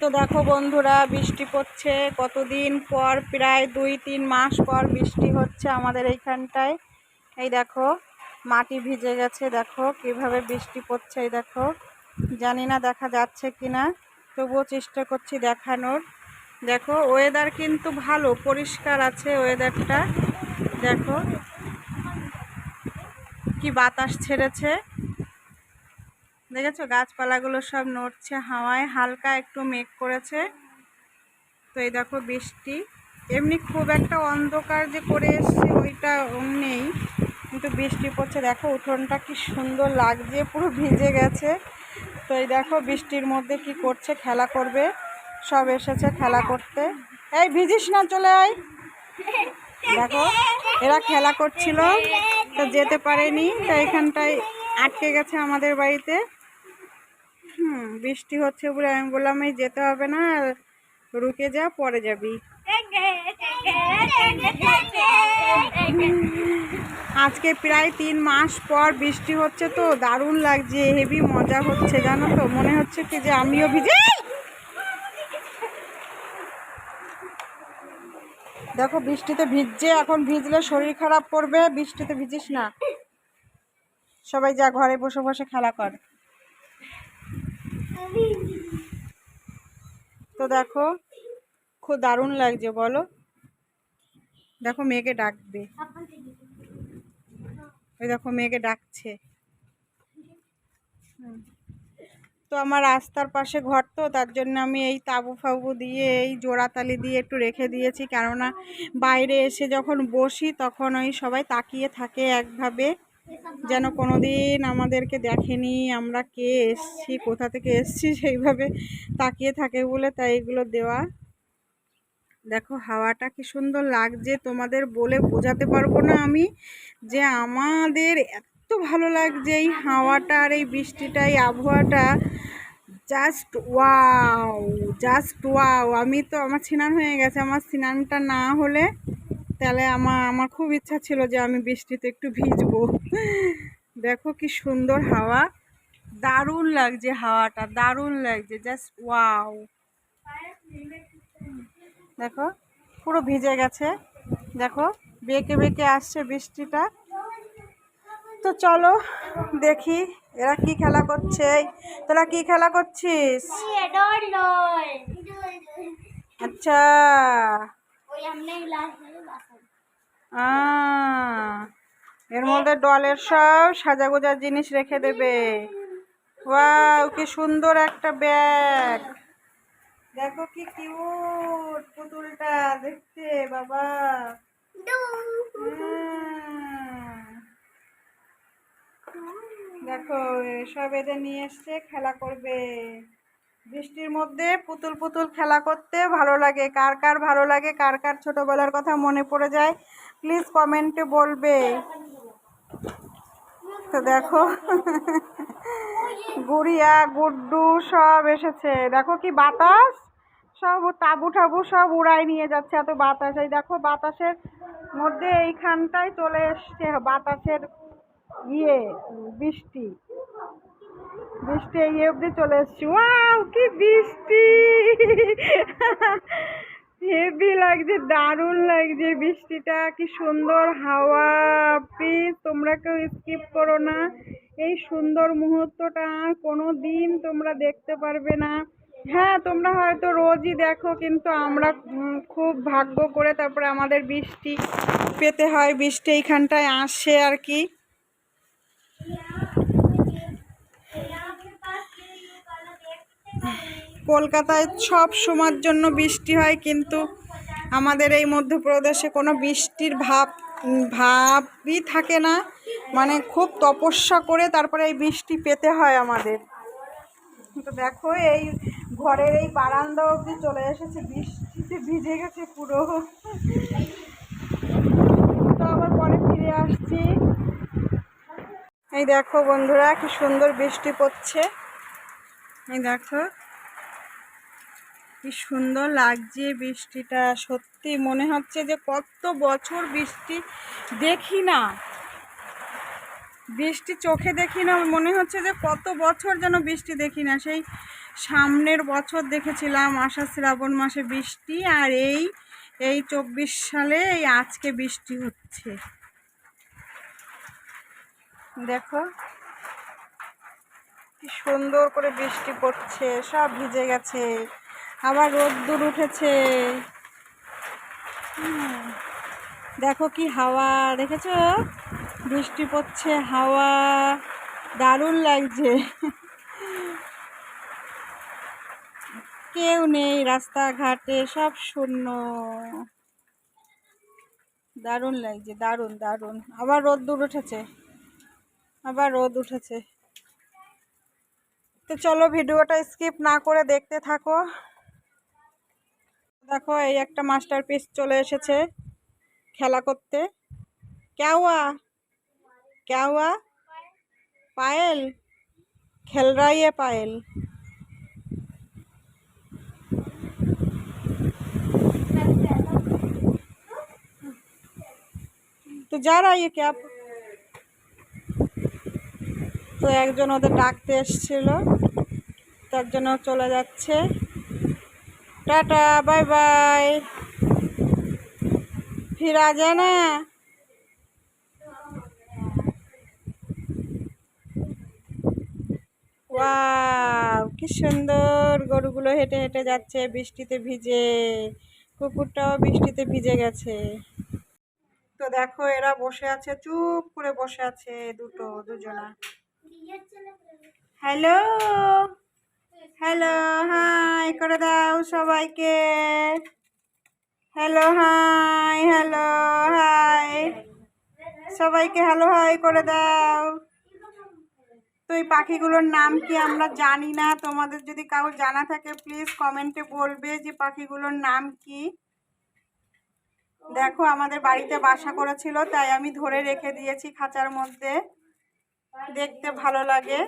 তো দেখো বন্ধুরা, বৃষ্টি পড়ছে কতদিন পর? প্রায় দুই, তিন মাস পর বৃষ্টি হচ্ছে আমাদের এইখানটায়। এই দেখো, মাটি ভিজে গেছে, দেখো কীভাবে বৃষ্টি পড়ছে, এই দেখো। জানি না দেখা যাচ্ছে কি না তবুও চেষ্টা করছি দেখানোর। দেখো ওয়েদার কিন্তু ভালো, পরিষ্কার আছে ওয়েদারটা দেখো, কি বাতাস ছেড়েছে। দেখেছ? গাছপালাগুলো সব নড়ছে হাওয়ায়, হালকা একটু মেঘ করেছে। তো এই দেখো বৃষ্টি। এমনি খুব একটা অন্ধকার যে করে এসছে ওইটা নেই। কিন্তু বৃষ্টি পড়ছে। দেখো, উঠোনটা কি সুন্দর লাগছে, পুরো ভিজে গেছে। তো এই দেখো বৃষ্টির মধ্যে কি করছে, খেলা করবে। সব এসেছে খেলা করতে। এই ভিজিস না, চলে আয়। দেখো, এরা খেলা করছিল, তো যেতে পারেনি। তো এখানটায় আটকে গেছে আমাদের বাড়িতে। হুম, বৃষ্টি হচ্ছে বলে আমি বললাম, এই যেতে হবে না রুকে যা, পরে যাবি। আজকে প্রায় তিন মাস পর বৃষ্টি হচ্ছে তো, দারুণ লাগছে, হেভি মজা হচ্ছে, জানো তো, মনে হচ্ছে কি যে আমিও ভিজে দেখো, বৃষ্টিতে ভিজছে, এখন ভিজলে শরীর খারাপ করবে, বৃষ্টিতে ভিজিস না। সবাই যা, ঘরে বসে বসে খেলা কর। তো দেখো, খুব দারুণ লাগছে, বলো। দেখো, মেয়েকে ডাকবে। ওই দেখো, মেয়েকে ডাকছে। তো আমার রাস্তার পাশে ঘর তো, তার জন্য আমি এই তাবু ফাবু দিয়ে, এই জোড়াতালি দিয়ে একটু রেখে দিয়েছি। কেননা বাইরে এসে যখন বসি, তখন ওই সবাই তাকিয়ে থাকে একভাবে। যেন কোনো দিন আমাদেরকে দেখেনি আমরা কে এসছি, কোথা থেকে এসছি, সেইভাবে তাকিয়ে থাকে বলে তাই এগুলো দেওয়া। দেখো, হাওয়াটা কি সুন্দর লাগছে তোমাদের বলে বোঝাতে পারব না আমি যে আমাদের এত ভালো লাগছে এই হাওয়াটা আর এই বৃষ্টিটা, এই আবহাওয়াটা। Just wow just wow. আমি তো, আমার স্নান হয়ে গেছে, আমার স্নানটা না হলে তাহলে আমার আমার খুব ইচ্ছা ছিল যে আমি বৃষ্টিতে একটু ভিজবো। দেখো কি সুন্দর হাওয়া। দারুণ লাগছে হাওয়াটা দারুণ লাগছে জাস্ট ওয়াও দেখো পুরো ভিজে গেছে। দেখো বেঁকে বেঁকে আসছে বৃষ্টিটা। তো চলো দেখি এরা কি খেলা করছে? তোরা কি খেলা করছিস? আচ্ছা। এর মধ্যে ডলের সব সাজা সাজাগোজার জিনিস রেখে দেবে। ওয়াও কি সুন্দর একটা ব্যাগ। দেখো কি কিউট পুতুলটা দেখতে বাবা। দেখো সব এদের নিয়ে এসছে খেলা করবে। বৃষ্টির মধ্যে পুতুল পুতুল খেলা করতে ভালো লাগে। কার কার ভালো লাগে, কার কার ছোটবেলার কথা মনে পড়ে যায় প্লিজ কমেন্টে বলবে। তো দেখো, গুড়িয়া, গুড্ডু সব এসেছে। দেখো কি বাতাস? সব তাবু টাবু সব উড়াই নিয়ে যাচ্ছে এত বাতাস। এই দেখো বাতাসের মধ্যে এইখানটায় চলে এসছে বাতাসের ইয়ে বৃষ্টি। বৃষ্টি এই অবধি চলে এসছি। ওয়াও, কি বৃষ্টি! হেভি লাগছে, দারুণ লাগছে বৃষ্টিটা, কি সুন্দর হাওয়া। প্লিজ তোমরা কেউ স্কিপ করো না। এই সুন্দর মুহূর্তটা কোনো দিন তোমরা দেখতে পারবে না। হ্যাঁ তোমরা হয়তো রোজই দেখো, কিন্তু আমরা খুব ভাগ্য করে তারপরে আমাদের বৃষ্টি পেতে হয়, বৃষ্টি এইখানটায় আসে আর কি। কলকাতায় সব সময়ের জন্য বৃষ্টি হয়, কিন্তু আমাদের এই মধ্যপ্রদেশে কোনো বৃষ্টির ভাব, ভাবই থাকে না। মানে খুব তপস্যা করে তারপরে এই বৃষ্টি পেতে হয় আমাদের। তো দেখো, এই ঘরের এই বারান্দা অবধি চলে এসেছে, বৃষ্টিতে ভিজে গেছে পুরো। তো আবার পরে ফিরে আসছি। এই দেখো বন্ধুরা, কি সুন্দর বৃষ্টি পড়ছে। এই দেখো, কি সুন্দর লাগছে বৃষ্টিটা। সত্যি মনে হচ্ছে যে কত বছর বৃষ্টি দেখি না। বৃষ্টি চোখে দেখি না, মনে হচ্ছে যে কত বছর যেন বৃষ্টি দেখি না। সেই সামনের বছর দেখেছিলাম আষাঢ় শ্রাবণ মাসে বৃষ্টি, আর এই এই চব্বিশ সালে এই আজকে বৃষ্টি হচ্ছে। দেখো কি সুন্দর করে বৃষ্টি পড়ছে, সব ভিজে গেছে, আবার রোদ্দুর উঠেছে। দেখো কি হাওয়া, দেখেছ? বৃষ্টি পড়ছে, হাওয়া, দারুণ লাগছে। কেউ নেই রাস্তাঘাটে, সব শূন্য। দারুণ লাগছে, দারুণ দারুণ। আবার রোদ্দুর উঠেছে, আবার রোদ উঠেছে। তো চলো ভিডিওটা স্কিপ না করে দেখতে থাকো দেখো এই একটা মাস্টার পিস চলে এসেছে খেলা করতে ক্যাওয়া ক্যাওয়া পায়েল খেল रहा है ये पायल তো যা रहा है क्या তো একজন ওদের ডাকতে এসছিল তার জন্য চলে যাচ্ছে। Tata, bye bye. ফিরা যায় না কি সুন্দর গরুগুলো হেঁটে হেঁটে যাচ্ছে, বৃষ্টিতে ভিজে। কুকুরটাও বৃষ্টিতে ভিজে গেছে। তো দেখো, এরা বসে আছে, চুপ করে বসে আছে দুটো, দুজনা। হ্যালো হ্যালো হাই করে দাও সবাইকে হ্যালো হাই হ্যালো হাই সবাইকে হ্যালো হাই করে দাও তো এই পাখিগুলোর নাম কি আমরা জানি না? তোমাদের যদি কারও জানা থাকে প্লিজ কমেন্টে বলবে যে পাখিগুলোর নাম কি। দেখো, আমাদের বাড়িতে বাসা করেছিল, তাই আমি ধরে রেখে দিয়েছি খাঁচার মধ্যে। দেখতে ভালো লাগে।